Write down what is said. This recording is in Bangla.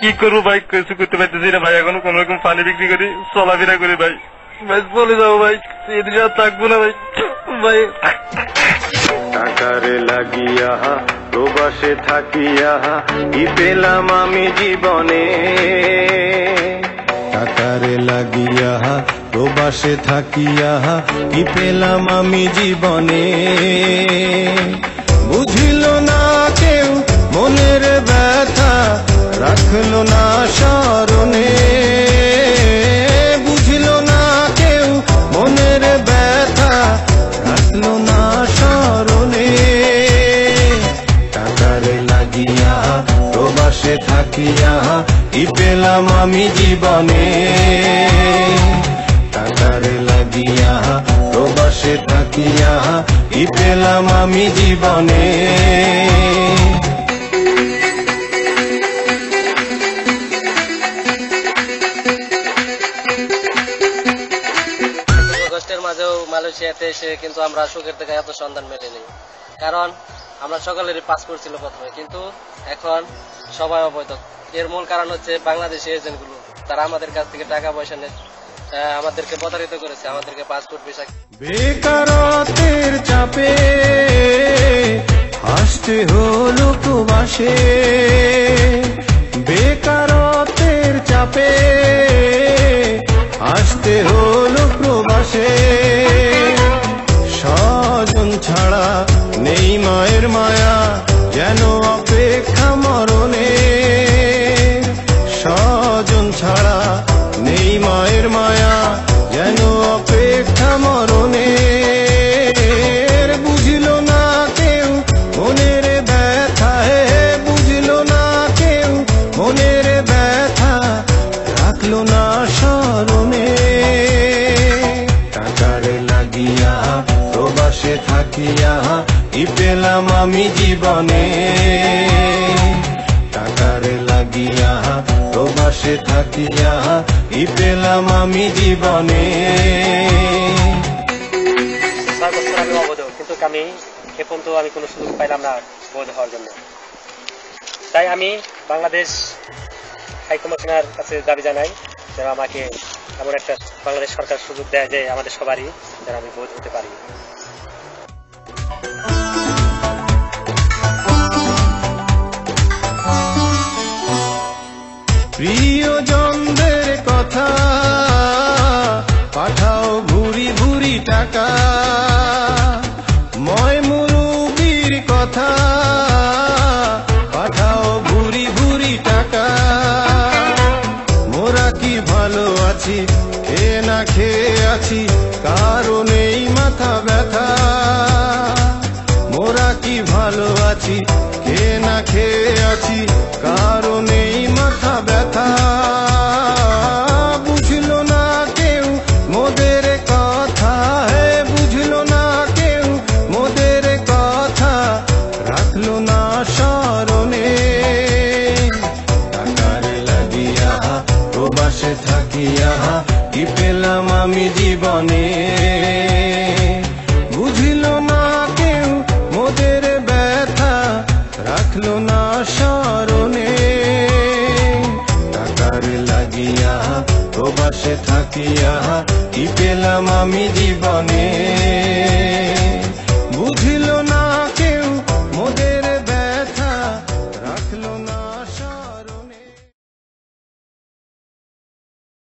কি করব ভাই? কিছু করতে পারতেছি না ভাই। এখন কোন রকম পানি বিক্রি করি, চলাফেরা করি ভাই। ভাই চলে যাব ভাই, এদিকে আর থাকব না ভাই। ভাই। টাকারে লাগিয়া, প্রবাসে থাকিয়া কি পেলাম আমি জীবনে। টাকারে লাগিয়া প্রবাসে থাকিয়াহা কি পেলাম আমি জীবনে? বুঝিল না কেউ মনের ব্যথা, রাখল না থাকিয়া ই পেলাম আমি জীবনে? টাকারে লাগিয়া প্রবাসে থাকিয়া ই পেলাম আমি জীবনে? মালয়েশিয়াতে এসে কিন্তু আমরা সুখের থেকে এত সন্ধান মেলেনি। কারণ আমরা সকলেরই পাসপোর্ট ছিল প্রথমে, কিন্তু এখন সবাই অবৈধ। এর মূল কারণ হচ্ছে বাংলাদেশি এজেন্টগুলো। তারা আমাদের কাছ থেকে টাকা পয়সা নিয়ে আমাদেরকে প্রতারিত করেছে, আমাদেরকে পাসপোর্ট ভিসা বেকারতের চাপে হাসতে হলো প্রবাসে। বেকারতের চাপে নেই মায়ের মায়া যেন অপেক্ষা মরণে। স্বজন ছাড়া নেই মায়ের মায়া যেন অপেক্ষা মরণে। বুঝিল না কেউ মনের ব্যথা, হে বুঝিল না কেউ মনের ব্যথা, রাখল না স্মরণে। টাকারে লাগিয়া প্রবাসে থাকিয়া ই পেলাম আমি জীবনে। টাকারে লাগিয়া, প্রবাসে থাকিয়া ই পেলাম আমি জীবনে। কিন্তু আমি এ পর্যন্ত আমি কোনো সুযোগ পাইলাম না বৈধ হওয়ার জন্য। তাই আমি বাংলাদেশ হাইকমিশনার কাছে দাবি জানাই, যেন আমাকে এমন একটা বাংলাদেশ সরকার সুযোগ দেয় যে আমাদের সবারই যেন আমি বৈধ হতে পারি। টাকা। ময় মুরুবির কথা, পাঠাও ভুরি ভুরি টাকা। মোরা কি ভালো আছি খেয়ে না খেয়ে আছি কারণেই মাথা ভালোবাসে থাকি, আহা, কি পেলাম আমি জীবনে? বুঝিল না কেউ মোদের ব্যথা, রাখল না স্মরণে। টাকার লাগিয়া প্রবাসে থাকি, আহা, কি পেলাম আমি জীবনে? বুঝিল না